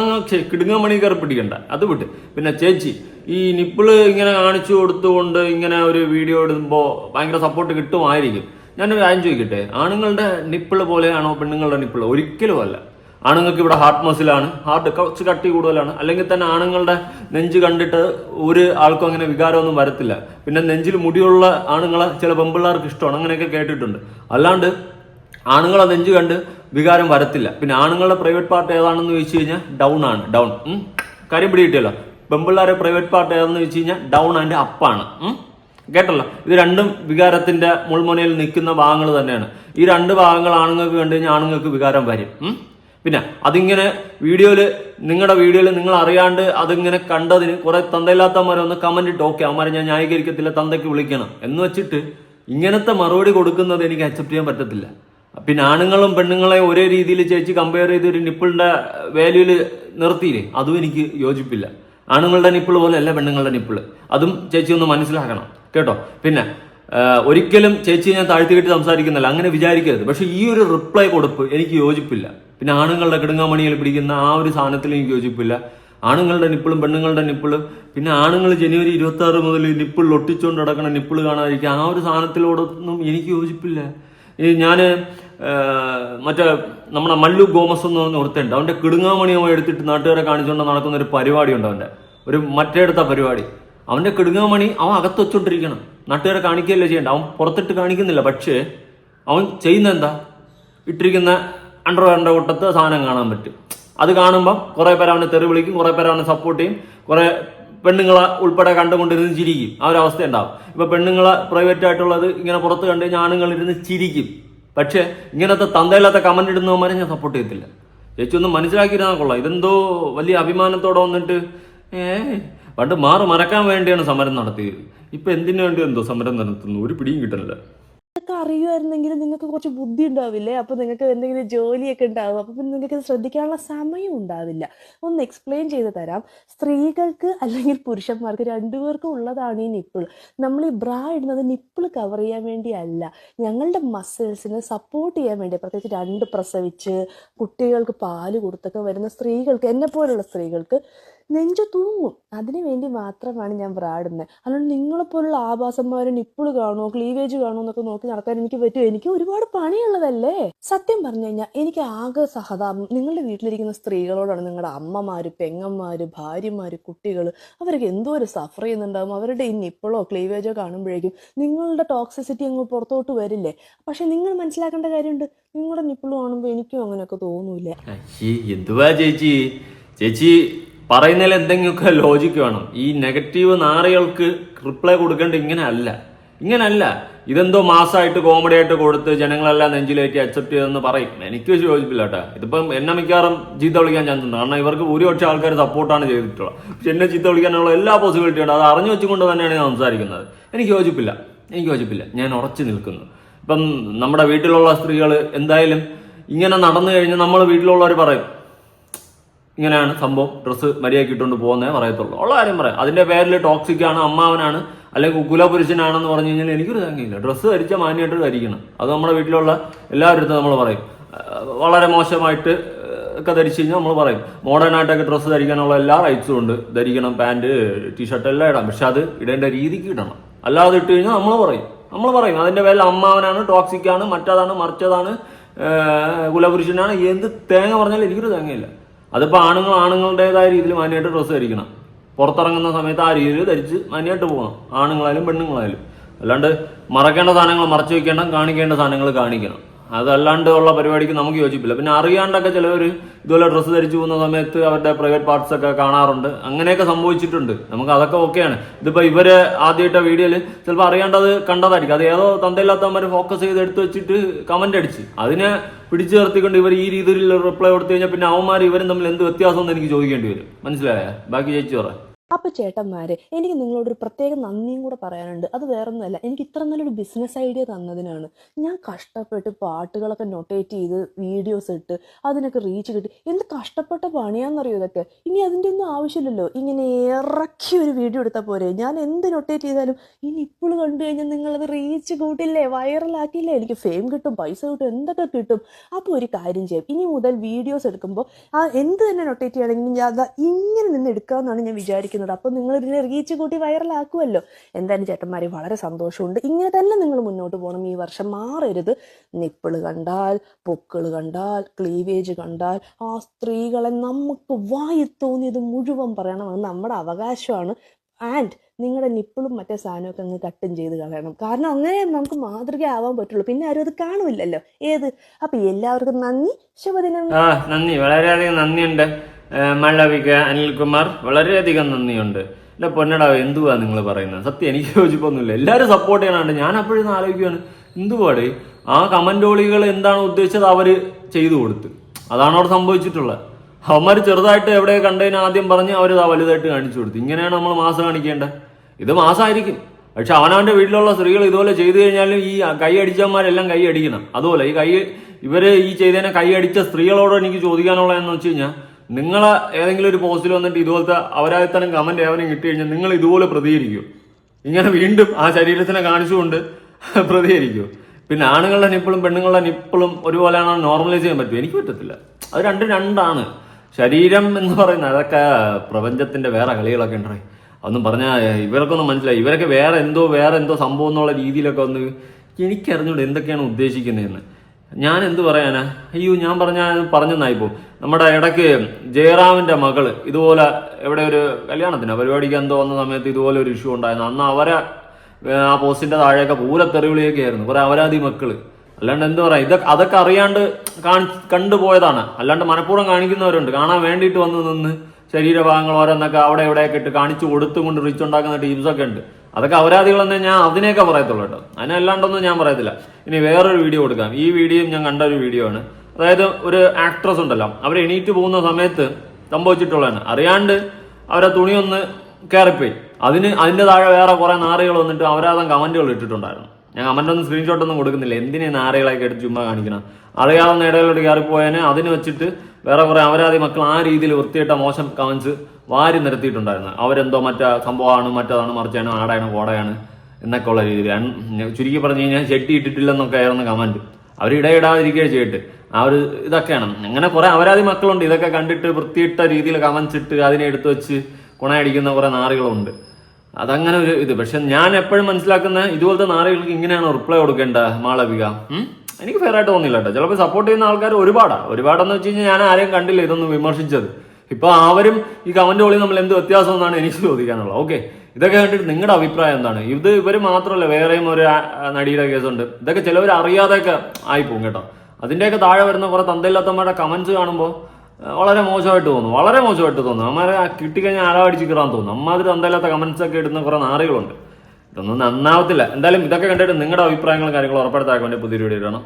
കിടുങ്ങാമണി കയറി പിടിക്കണ്ട. അത് വിട്ട്. പിന്നെ ചേച്ചി ഈ നിപ്പിൾ ഇങ്ങനെ കാണിച്ചു കൊടുത്തുകൊണ്ട് ഇങ്ങനെ ഒരു വീഡിയോ ഇടുമ്പോൾ ഭയങ്കര സപ്പോർട്ട് കിട്ടുമായിരിക്കും. ഞാനൊരു കാര്യം ചോദിക്കട്ടെ? ആണുങ്ങളുടെ നിപ്പിൾ പോലെയാണോ പെണ്ണുങ്ങളുടെ നിപ്പിൾ ഒരിക്കലും അല്ല. ആണുങ്ങൾക്ക് ഇവിടെ ഹാർട്ട് മസിലാണ് ഹാർട്ട് കുറച്ച് കട്ടി കൂടുതലാണ്. അല്ലെങ്കിൽ തന്നെ ആണുങ്ങളുടെ നെഞ്ച് കണ്ടിട്ട് ഒരു ആൾക്കും അങ്ങനെ വികാരമൊന്നും വരത്തില്ല. പിന്നെ നെഞ്ചിൽ മുടിയുള്ള ആണുങ്ങളെ ചില പെമ്പിള്ളേർക്ക് ഇഷ്ടമാണ്. അങ്ങനെയൊക്കെ കേട്ടിട്ടുണ്ട്. അല്ലാണ്ട് ആണുങ്ങളെ നെഞ്ച് കണ്ട് വികാരം വരത്തില്ല. പിന്നെ ആണുങ്ങളുടെ പ്രൈവറ്റ് പാർട്ട് ഏതാണെന്ന് ചോദിച്ചു കഴിഞ്ഞാൽ ഡൗൺ ആണ്. ഡൗൺ. കാര്യം പിടികിട്ടിയല്ലോ. പെമ്പിള്ളാരെ പ്രൈവറ്റ് പാർട്ട് ഏതാണെന്ന് ചോദിച്ചു കഴിഞ്ഞാൽ ഡൗൺ ആൻഡ് അപ്പാണ്. കേട്ടല്ലോ? ഇത് രണ്ടും വികാരത്തിന്റെ മുൾമുനയിൽ നിൽക്കുന്ന ഭാഗങ്ങൾ തന്നെയാണ്. ഈ രണ്ട് ഭാഗങ്ങൾ ആണുങ്ങൾക്ക് കണ്ടു കഴിഞ്ഞാൽ ആണുങ്ങൾക്ക് വികാരം വരും. പിന്നെ അതിങ്ങനെ വീഡിയോയിൽ നിങ്ങളുടെ വീഡിയോയിൽ നിങ്ങൾ അറിയാണ്ട് അതിങ്ങനെ കണ്ടതിന് കുറെ തന്തയില്ലാത്തമാരെ ഒന്ന് കമന്റ് ഇട്ട് ഓക്കെ അവന്മാരെ ഞാൻ ന്യായീകരിക്കത്തില്ല തന്തയ്ക്ക് വിളിക്കണം എന്ന് വെച്ചിട്ട് ഇങ്ങനത്തെ മറുപടി കൊടുക്കുന്നത് എനിക്ക് അക്സെപ്റ്റ് ചെയ്യാൻ പറ്റത്തില്ല. പിന്നെ ആണുങ്ങളും പെണ്ണുങ്ങളെ ഒരേ രീതിയിൽ ചേച്ചി കമ്പയർ ചെയ്ത് ഒരു നിപ്പിളിന്റെ വാല്യൂൽ നിർത്തിയില്ലേ? അതും എനിക്ക് യോജിപ്പില്ല. ആണുങ്ങളുടെ നിപ്പിൾ പോലെ അല്ല പെണ്ണുങ്ങളുടെ നിപ്പിൾ അതും ചേച്ചി ഒന്ന് മനസ്സിലാക്കണം കേട്ടോ? പിന്നെ ഒരിക്കലും ചേച്ചി ഞാൻ താഴ്ത്തി താഴ്ത്തിക്കെട്ടി സംസാരിക്കുന്നില്ല അങ്ങനെ വിചാരിക്കരുത്. പക്ഷെ ഈ ഒരു റിപ്ലൈ കൊടുപ്പ് എനിക്ക് യോജിപ്പില്ല. പിന്നെ ആണുങ്ങളുടെ കിടുങ്ങാമണിയിൽ പിടിക്കുന്ന ആ ഒരു സാധനത്തിൽ എനിക്ക് യോജിപ്പില്ല. ആണുങ്ങളുടെ നിപ്പിളും പെണ്ണുങ്ങളുടെ നിപ്പിളും പിന്നെ ആണുങ്ങൾ ജനുവരി ഇരുപത്തി ആറ് മുതൽ നിപ്പിൾ ഒട്ടിച്ചുകൊണ്ട് നടക്കുന്ന നിപ്പിൾ കാണാതിരിക്കുക ആ ഒരു സാധനത്തിലോടൊന്നും എനിക്ക് യോജിപ്പില്ല. ഞാൻ മറ്റേ നമ്മുടെ മല്ലു ഗോമസ് എന്ന് പറഞ്ഞ ഒരുത്തുണ്ട് അവന്റെ കിടുങ്ങാമണിയുമായി എടുത്തിട്ട് നാട്ടുകാരെ കാണിച്ചുകൊണ്ട് നടക്കുന്ന ഒരു പരിപാടി ഉണ്ട് അവന്റെ ഒരു മറ്റേടുത്ത പരിപാടി. അവന്റെ കിടുങ്ങാമണി അവൻ അകത്ത് വെച്ചോണ്ടിരിക്കണം. നാട്ടുകാരെ കാണിക്കുകയല്ലേ ചെയ്യേണ്ട അവൻ പുറത്തിട്ട് കാണിക്കുന്നില്ല. പക്ഷേ അവൻ ചെയ്യുന്ന എന്താ? ഇട്ടിരിക്കുന്ന അണ്ടർവെയറിന്റെ കൂട്ടത്ത് സാധനം കാണാൻ പറ്റും. അത് കാണുമ്പം കുറെ പേര് അവനെ തെറി വിളിക്കും കുറെ പേര് അവനെ സപ്പോർട്ട് ചെയ്യും. കുറെ പെണ്ണുങ്ങളെ ഉൾപ്പെടെ കണ്ടുകൊണ്ടിരുന്ന് ചിരിക്കും. ആ ഒരു അവസ്ഥ ഉണ്ടാവും. ഇപ്പൊ പെണ്ണുങ്ങളെ പ്രൈവറ്റ് ആയിട്ടുള്ളത് ഇങ്ങനെ പുറത്ത് കണ്ടു കഴിഞ്ഞാൽ ആണുങ്ങൾ ഇരുന്ന് ചിരിക്കും. പക്ഷെ ഇങ്ങനത്തെ തന്തയില്ലാത്ത കമന്റ് ഇടുന്നവന്മാരെ ഞാൻ സപ്പോർട്ട് ചെയ്യത്തില്ല. ചേച്ചി ഒന്ന് മനസ്സിലാക്കിയിരുന്നാൽ കൊള്ളാം. ഇതെന്തോ വലിയ അഭിമാനത്തോടെ വന്നിട്ട് ഏ പണ്ട് മാറ് മറക്കാൻ വേണ്ടിയാണ് സമരം നടത്തിയത്. ഇപ്പൊ എന്തിനു വേണ്ടി എന്തോ സമരം നടത്തുന്നു? ഒരു പിടിയും കിട്ടണില്ല. ഇതൊക്കെ അറിയുമായിരുന്നെങ്കിൽ നിങ്ങൾക്ക് കുറച്ച് ബുദ്ധി ഉണ്ടാവില്ലേ? അപ്പോൾ നിങ്ങൾക്ക് എന്തെങ്കിലും ജോലിയൊക്കെ ഉണ്ടാവും. അപ്പോൾ പിന്നെ നിങ്ങൾക്ക് ശ്രദ്ധിക്കാനുള്ള സമയം ഉണ്ടാവില്ല. ഒന്ന് എക്സ്പ്ലെയിൻ ചെയ്ത് തരാം. സ്ത്രീകൾക്ക് അല്ലെങ്കിൽ പുരുഷന്മാർക്ക് രണ്ടുപേർക്കും ഉള്ളതാണ് ഈ നിപ്പിൾ നമ്മൾ ഈ ബ്രാ ഇടുന്നത് നിപ്പിൾ കവർ ചെയ്യാൻ വേണ്ടിയല്ല. ഞങ്ങളുടെ മസിൽസിനെ സപ്പോർട്ട് ചെയ്യാൻ വേണ്ടി പ്രത്യേകിച്ച് രണ്ട് പ്രസവിച്ച് കുട്ടികൾക്ക് പാൽ കൊടുത്തൊക്കെ വരുന്ന സ്ത്രീകൾക്ക് എന്നെ പോലുള്ള സ്ത്രീകൾക്ക് നെഞ്ചു തൂങ്ങും അതിനു വേണ്ടി മാത്രമാണ് ഞാൻ പ്രാടുന്നത്. അല്ലാണ്ട് നിങ്ങളെപ്പോലുള്ള ആഭാസന്മാരെ നിപ്പിൾ കാണുമോ ക്ലീവേജ് കാണുമോ എന്നൊക്കെ നോക്കി നടക്കാൻ എനിക്ക് പറ്റുമോ? എനിക്ക് ഒരുപാട് പണിയുള്ളതല്ലേ? സത്യം പറഞ്ഞു കഴിഞ്ഞാൽ എനിക്ക് ആകെ സഹതാപം. നിങ്ങളുടെ വീട്ടിലിരിക്കുന്ന സ്ത്രീകളോടാണ് നിങ്ങളുടെ അമ്മമാര് പെങ്ങന്മാര് ഭാര്യമാര് കുട്ടികൾ അവർക്ക് എന്തോ ഒരു സഫർ ചെയ്യുന്നുണ്ടാവും. അവരുടെ ഈ നിപ്പിളോ ക്ലീവേജോ കാണുമ്പോഴേക്കും നിങ്ങളുടെ ടോക്സിസിറ്റി അങ്ങ് പുറത്തോട്ട് വരില്ലേ? പക്ഷെ നിങ്ങൾ മനസ്സിലാക്കേണ്ട കാര്യമുണ്ട്. നിങ്ങളുടെ നിപ്പിൾ കാണുമ്പോൾ എനിക്കും അങ്ങനെയൊക്കെ തോന്നൂല ചേച്ചി? ചേച്ചി പറയുന്നതിൽ എന്തെങ്കിലുമൊക്കെ ലോജിക്ക് വേണം. ഈ നെഗറ്റീവ് നാറികൾക്ക് റിപ്ലൈ കൊടുക്കേണ്ട ഇങ്ങനെ അല്ല ഇങ്ങനല്ല ഇതെന്തോ മാസമായിട്ട് കോമഡി ആയിട്ട് കൊടുത്ത് ജനങ്ങളെല്ലാം നെഞ്ചിലേറ്റി അക്സെപ്റ്റ് ചെയ്തെന്ന് പറയും. എനിക്ക് വെച്ച് യോജിപ്പില്ല കേട്ടോ. ഇതിപ്പം എന്നെ മിക്കവാറും ചീത്ത വിളിക്കാൻ ചാൻസ് ഉണ്ട്. കാരണം ഇവർക്ക് ഭൂരിപക്ഷം ആൾക്കാർ സപ്പോർട്ടാണ് ചെയ്തിട്ടുള്ളത്. പക്ഷെ എന്നെ ചീത്ത വിളിക്കാനുള്ള എല്ലാ പോസിബിലിറ്റി ഉണ്ട്. അത് അറിഞ്ഞു വെച്ചുകൊണ്ട് തന്നെയാണ് ഞാൻ സംസാരിക്കുന്നത്. എനിക്ക് യോജിപ്പില്ല എനിക്ക് യോജിപ്പില്ല ഞാൻ ഉറച്ചു നിൽക്കുന്നു. ഇപ്പം നമ്മുടെ വീട്ടിലുള്ള സ്ത്രീകൾ എന്തായാലും ഇങ്ങനെ നടന്നു കഴിഞ്ഞാൽ നമ്മൾ വീട്ടിലുള്ളവർ പറയും ഇങ്ങനെയാണ് സംഭവം. ഡ്രസ്സ് മര്യാദയ്ക്ക് ഇട്ടുകൊണ്ട് പോകുന്നേ പറയത്തുള്ളൂ. ഉള്ള കാര്യം പറയാം. അതിന്റെ പേരിൽ ടോക്സിക് ആണ് അമ്മാവനാണ് അല്ലെങ്കിൽ കുലപുരുഷനാണെന്ന് പറഞ്ഞു കഴിഞ്ഞാൽ എനിക്കൊരു തങ്ങിയില്ല. ഡ്രസ്സ് ധരിച്ച മാന്യമായിട്ട് ധരിക്കണം. അത് നമ്മുടെ വീട്ടിലുള്ള എല്ലാവരുടെ നമ്മൾ പറയും. വളരെ മോശമായിട്ട് ഒക്കെ ധരിച്ചു കഴിഞ്ഞാൽ നമ്മൾ പറയും. മോഡേൺ ആയിട്ടൊക്കെ ഡ്രസ്സ് ധരിക്കാനുള്ള എല്ലാ റൈറ്റ്സും ഉണ്ട്. ധരിക്കണം പാന്റ് ടീഷർട്ട് എല്ലാം ഇടാം. പക്ഷെ അത് ഇടേണ്ട രീതിക്ക് ഇടണം. അല്ലാതെ ഇട്ട് കഴിഞ്ഞാൽ നമ്മൾ പറയും. നമ്മൾ പറയും. അതിന്റെ പേരിൽ അമ്മാവനാണ് ടോക്സിക്കാണ് മറ്റതാണ് മറിച്ചതാണ് കുലപുരുഷനാണ് എന്ത് തേങ്ങ പറഞ്ഞാലും എനിക്കൊരു തേങ്ങയില്ല. അതിപ്പോൾ ആണുങ്ങൾ ആണുങ്ങളുടേതായ രീതിയിൽ മാന്യമായിട്ട് ഡ്രസ്സ് ധരിക്കണം. പുറത്തിറങ്ങുന്ന സമയത്ത് ആ രീതിയിൽ ധരിച്ച് മാന്യമായിട്ട് പോകണം. ആണുങ്ങളായാലും പെണ്ണുങ്ങളായാലും. അല്ലാണ്ട് മറക്കേണ്ട സാധനങ്ങൾ മറച്ചു വെക്കണം കാണിക്കേണ്ട സാധനങ്ങൾ കാണിക്കണം. അതല്ലാണ്ട് ഉള്ള പരിപാടിക്ക് നമുക്ക് യോജിപ്പില്ല. പിന്നെ അറിയാണ്ടൊക്കെ ചിലവർ ഇതുപോലെ ഡ്രസ്സ് ധരിച്ചു പോകുന്ന സമയത്ത് അവരുടെ പ്രൈവറ്റ് പാർട്സ് ഒക്കെ കാണാറുണ്ട്. അങ്ങനെയൊക്കെ സംഭവിച്ചിട്ടുണ്ട്. നമുക്ക് അതൊക്കെ ഓക്കെയാണ്. ഇതിപ്പോ ഇവർ ആദ്യമായിട്ട വീഡിയോയിൽ ചിലപ്പോൾ അറിയാണ്ടത് കണ്ടതായിരിക്കും. അത് ഏതോ തന്തയില്ലാത്തവന്മാർ ഫോക്കസ് ചെയ്ത് എടുത്തു വെച്ചിട്ട് കമന്റ് അടിച്ച്. അതിനെ പിടിച്ചു നിർത്തിക്കൊണ്ട് ഇവർ ഈ രീതിയിൽ റിപ്ലൈ കൊടുത്തു കഴിഞ്ഞാൽ പിന്നെ അവന്മാർ ഇവരും തമ്മിൽ എന്ത് വ്യത്യാസം എന്ന് എനിക്ക് ചോദിക്കേണ്ടി വരും. മനസ്സിലായ? ബാക്കി ചേച്ചി പറ. അപ്പൊ ചേട്ടന്മാരെ എനിക്ക് നിങ്ങളോടൊരു പ്രത്യേക നന്ദിയും കൂടെ പറയാനുണ്ട്. അത് വേറൊന്നുമല്ല എനിക്ക് ഇത്ര നല്ലൊരു ബിസിനസ് ഐഡിയ തന്നതിനാണ്. ഞാൻ കഷ്ടപ്പെട്ട് പാട്ടുകളൊക്കെ നൊട്ടേറ്റ് ചെയ്ത് വീഡിയോസ് ഇട്ട് അതിനൊക്കെ റീച്ച് കിട്ടി. എന്ത് കഷ്ടപ്പെട്ട പണിയാണെന്നറിയോ ഇതൊക്കെ? ഇനി അതിന്റെ ഒന്നും ആവശ്യമില്ലല്ലോ. ഇങ്ങനെ ഇറക്കി ഒരു വീഡിയോ എടുത്താൽ പോരെ. ഞാൻ എന്ത് നൊട്ടേറ്റ് ചെയ്താലും ഇനി ഇപ്പോൾ കണ്ടു കഴിഞ്ഞാൽ നിങ്ങളത് റീച്ച് കൂട്ടില്ലേ? വൈറലാക്കിയില്ലേ എനിക്ക് ഫെയിം കിട്ടും പൈസ കിട്ടും എന്തൊക്കെ കിട്ടും? അപ്പോൾ ഒരു കാര്യം ചെയ്യും. ഇനി മുതൽ വീഡിയോസ് എടുക്കുമ്പോൾ ആ എന്ത് തന്നെ നൊട്ടേറ്റ് ചെയ്യണമെങ്കിലും ഞാൻ ഇങ്ങനെ നിന്ന് എടുക്കാമെന്നാണ് ഞാൻ വിചാരിക്കുന്നത്. അപ്പോൾ നിങ്ങൾ ഇതിനെ റീച്ച് കൂട്ടി വൈറലാക്കുമല്ലോ എന്തായാലും ചേട്ടന്മാരെ വളരെ സന്തോഷമുണ്ട്. ഇങ്ങനെ തന്നെ നിങ്ങൾ മുന്നോട്ട് പോകണം. ഈ വർഷം മാറരുത്. നിപ്പിൾ കണ്ടാൽ പൊക്കിൾ കണ്ടാൽ ക്ലീവേജ് കണ്ടാൽ ആ സ്ത്രീകളെ നമുക്ക് വായി തോന്നിയത് മുഴുവൻ പറയണം. അത് നമ്മുടെ അവകാശമാണ്. ആൻഡ് നിങ്ങളുടെ നിപ്പിളും മറ്റേ സാധനമൊക്കെ അങ്ങ് കട്ടും ചെയ്ത് കളയണം. കാരണം അങ്ങനെ നമുക്ക് മാതൃക ആവാൻ പറ്റുള്ളൂ. പിന്നെ ആരും അത് കാണുമില്ലല്ലോ. ഏത്? അപ്പൊ എല്ലാവർക്കും നന്ദി. ശുഭദിനം. നന്ദി. വളരെയധികം നന്ദിയുണ്ട്. ഏ, മാളവിക അനിൽകുമാർ വളരെയധികം നന്ദിയുണ്ട്. എന്റെ പൊന്നടാവ് എന്തുവാ നിങ്ങൾ പറയുന്നത്? സത്യം എനിക്ക് യോജിപ്പൊന്നുമില്ല. എല്ലാവരും സപ്പോർട്ട് ചെയ്യാനുണ്ട്. ഞാൻ അപ്പോഴും ആലോചിക്കുകയാണ് എന്തുവാടേ? ആ കമന്റോളികൾ എന്താണ് ഉദ്ദേശിച്ചത് അവർ ചെയ്തു കൊടുത്ത്? അതാണ് അവിടെ സംഭവിച്ചിട്ടുള്ളത്. അവന്മാർ ചെറുതായിട്ട് എവിടെ കണ്ടതിന് ആദ്യം പറഞ്ഞ് അവർ വലുതായിട്ട് കാണിച്ചു കൊടുത്തു. ഇങ്ങനെയാണ് നമ്മൾ മാസം കാണിക്കേണ്ടത്. ഇത് മാസമായിരിക്കും. പക്ഷെ അവനവന്റെ വീട്ടിലുള്ള സ്ത്രീകൾ ഇതുപോലെ ചെയ്തു കഴിഞ്ഞാലും ഈ കൈ അടിച്ചവന്മാരെല്ലാം കൈ അടിക്കണം. അതുപോലെ ഈ കൈ ഇവർ ഈ ചെയ്തതിനെ കൈ അടിച്ച സ്ത്രീകളോട് എനിക്ക് ചോദിക്കാനുള്ളതെന്ന് വെച്ച് കഴിഞ്ഞാൽ നിങ്ങളെ ഏതെങ്കിലും ഒരു പോസ്റ്റിൽ വന്നിട്ട് ഇതുപോലത്തെ അവരായത്തരം കമന്റ് ഏവനും കിട്ടി കഴിഞ്ഞാൽ നിങ്ങൾ ഇതുപോലെ പ്രതികരിക്കും. ഇങ്ങനെ വീണ്ടും ആ ശരീരത്തിനെ കാണിച്ചുകൊണ്ട് പ്രതികരിക്കും. പിന്നെ ആണുങ്ങളുടെ നിപ്പിളും പെണ്ണുങ്ങളുടെ നിപ്പിളും ഒരുപോലെയാണ് നോർമലൈസ് ചെയ്യാൻ പറ്റും? എനിക്ക് പറ്റത്തില്ല. അത് രണ്ടും രണ്ടാണ്. ശരീരം എന്ന് പറയുന്നത് അതൊക്കെ പ്രപഞ്ചത്തിന്റെ വേറെ കളികളൊക്കെ ഉണ്ടായി അതൊന്നും പറഞ്ഞാൽ ഇവർക്കൊന്നും മനസ്സിലായി. ഇവരൊക്കെ വേറെ എന്തോ വേറെ എന്തോ സംഭവം എന്നുള്ള രീതിയിലൊക്കെ ഒന്ന് എനിക്കറിഞ്ഞൂടെ എന്തൊക്കെയാണ് ഉദ്ദേശിക്കുന്നതെന്ന്. ഞാൻ എന്ത് പറയാനാ? അയ്യോ ഞാൻ പറഞ്ഞ പറഞ്ഞെന്നായിപ്പോ നമ്മുടെ ഇടയ്ക്ക് ജയറാമിന്റെ മകൾ ഇതുപോലെ എവിടെ ഒരു കല്യാണത്തിന്? പരിപാടിക്ക് എന്തോ വന്ന സമയത്ത് ഇതുപോലെ ഒരു ഇഷ്യൂ ഉണ്ടായിരുന്നു. അന്ന് അവരെ ആ പോസ്റ്റിന്റെ താഴെയൊക്കെ പൂര തെറിവിളിയൊക്കെ ആയിരുന്നു. കുറെ അവരാധി മക്കൾ. അല്ലാണ്ട് എന്ത് പറയാ? ഇതൊക്കെ അതൊക്കെ അറിയാണ്ട് കണ്ടുപോയതാണ് അല്ലാണ്ട് മനഃപൂർവം കാണിക്കുന്നവരുണ്ട്. കാണാൻ വേണ്ടിയിട്ട് വന്ന് നിന്ന് ശരീരഭാഗങ്ങൾ ഓരോന്നൊക്കെ അവിടെ എവിടെയൊക്കെ ഇട്ട് കാണിച്ചു കൊടുത്തും കൊണ്ട് റിച്ച് ഉണ്ടാക്കുന്ന ടീംസൊക്കെ ഉണ്ട്. അതൊക്കെ അപരാധികളെന്ന് ഞാൻ അതിനെയൊക്കെ പറയത്തുള്ളൂ കേട്ടോ. അതിനല്ലാണ്ടൊന്നും ഞാൻ പറയത്തില്ല. ഇനി വേറൊരു വീഡിയോ കൊടുക്കാം. ഈ വീഡിയോയും ഞാൻ കണ്ട ഒരു വീഡിയോ ആണ്. അതായത് ഒരു ആക്ട്രസ് ഉണ്ടല്ലോ. അവർ എണീറ്റ് പോകുന്ന സമയത്ത് സംഭവിച്ചിട്ടുള്ളതാണ് അറിയാണ്ട് അവരെ തുണിയൊന്ന് കയറിപ്പോയി അതിന് അതിന്റെ താഴെ വേറെ കുറേ നാറികൾ വന്നിട്ട് അവരാതം കമന്റുകൾ ഇട്ടിട്ടുണ്ടായിരുന്നു. ഞാൻ കമന്റ് ഒന്നും സ്ക്രീൻഷോട്ട് ഒന്നും കൊടുക്കുന്നില്ല. എന്തിനാ നാറികളൊക്കെ എടുത്ത് ചുമ്മാ കാണിക്കണം? അറിയാവുന്ന ഇടയിലോട്ട് കയറിപ്പോയതിന് അതിന് വെച്ചിട്ട് വേറെ കുറെ അവരാതി മക്കൾ ആ രീതിയിൽ വൃത്തിയിട്ട മോശം കമന്റ്സ് വാരി നിരത്തിയിട്ടുണ്ടായിരുന്നു. അവരെന്തോ മറ്റേ സംഭവമാണ് മറ്റേതാണ് മറിച്ചാണ് ആടാണ് കോടയാണ് എന്നൊക്കെ ഉള്ള രീതിയിൽ ചുരുക്കി പറഞ്ഞു കഴിഞ്ഞാൽ ചെട്ടി ഇട്ടിട്ടില്ലെന്നൊക്കെ ആയിരുന്നു കമന്റ് അവർ ഇടയിടാതിരിക്കുകയാണ് ചെയ്തിട്ട്. ആ ഒരു ഇതൊക്കെയാണ്. അങ്ങനെ കുറെ അവരാദി മക്കളുണ്ട്. ഇതൊക്കെ കണ്ടിട്ട് വൃത്തിയിട്ട രീതിയിൽ കമൻസ് ഇട്ട് അതിനെ എടുത്തു വെച്ച് കുണയടിക്കുന്ന കുറെ നാറികളുണ്ട്. അതങ്ങനെ ഒരു ഇത്. പക്ഷെ ഞാൻ എപ്പോഴും മനസ്സിലാക്കുന്ന ഇതുപോലത്തെ നാറികൾക്ക് ഇങ്ങനെയാണ് റിപ്ലൈ കൊടുക്കേണ്ട മാളവിക? എനിക്ക് ഫെയർ ആയിട്ട് തോന്നില്ല കേട്ടോ ചിലപ്പോൾ സപ്പോർട്ട് ചെയ്യുന്ന ആൾക്കാർ ഒരുപാടാണ്. ഒരുപാടെന്ന് വെച്ച് കഴിഞ്ഞാൽ ഞാൻ ആരെയും കണ്ടില്ല ഇതൊന്നും വിമർശിച്ചത്. ഇപ്പൊ അവരും ഈ കമന്റ് ഒളി നമ്മൾ എന്ത് വ്യത്യാസം എന്നാണ് എനിക്ക് ചോദിക്കാനുള്ളത്. ഓക്കെ ഇതൊക്കെ കണ്ടിട്ട് നിങ്ങളുടെ അഭിപ്രായം എന്താണ്? ഇത് ഇവർ മാത്രമല്ല വേറെയും ഒരു നടിയുടെ കേസുണ്ട്. ഇതൊക്കെ ചിലവർ അറിയാതെയൊക്കെ ആയിപ്പോകും കേട്ടോ. അതിന്റെയൊക്കെ താഴെ വരുന്ന കുറെ തന്തയില്ലാത്തമ്മയുടെ കമന്റ്സ് കാണുമ്പോൾ വളരെ മോശമായിട്ട് തോന്നും. വളരെ മോശമായിട്ട് തോന്നും. അമ്മമാരെ കിട്ടിക്കഴിഞ്ഞാൽ ആരാടിച്ച് കയറാൻ തോന്നും. അമ്മാതിരി തന്തയില്ലാത്ത കമന്റ്സ് ഒക്കെ ഇടുന്ന കുറെ നാറികളുണ്ട്. ഇതൊന്നും നന്നാവത്തില്ല. എന്തായാലും ഇതൊക്കെ കണ്ടിട്ട് നിങ്ങളുടെ അഭിപ്രായങ്ങളും കാര്യങ്ങളും ഉറപ്പെടുത്താൻ വേണ്ടി പുതിയൊരു വീഡിയോ ഇടണം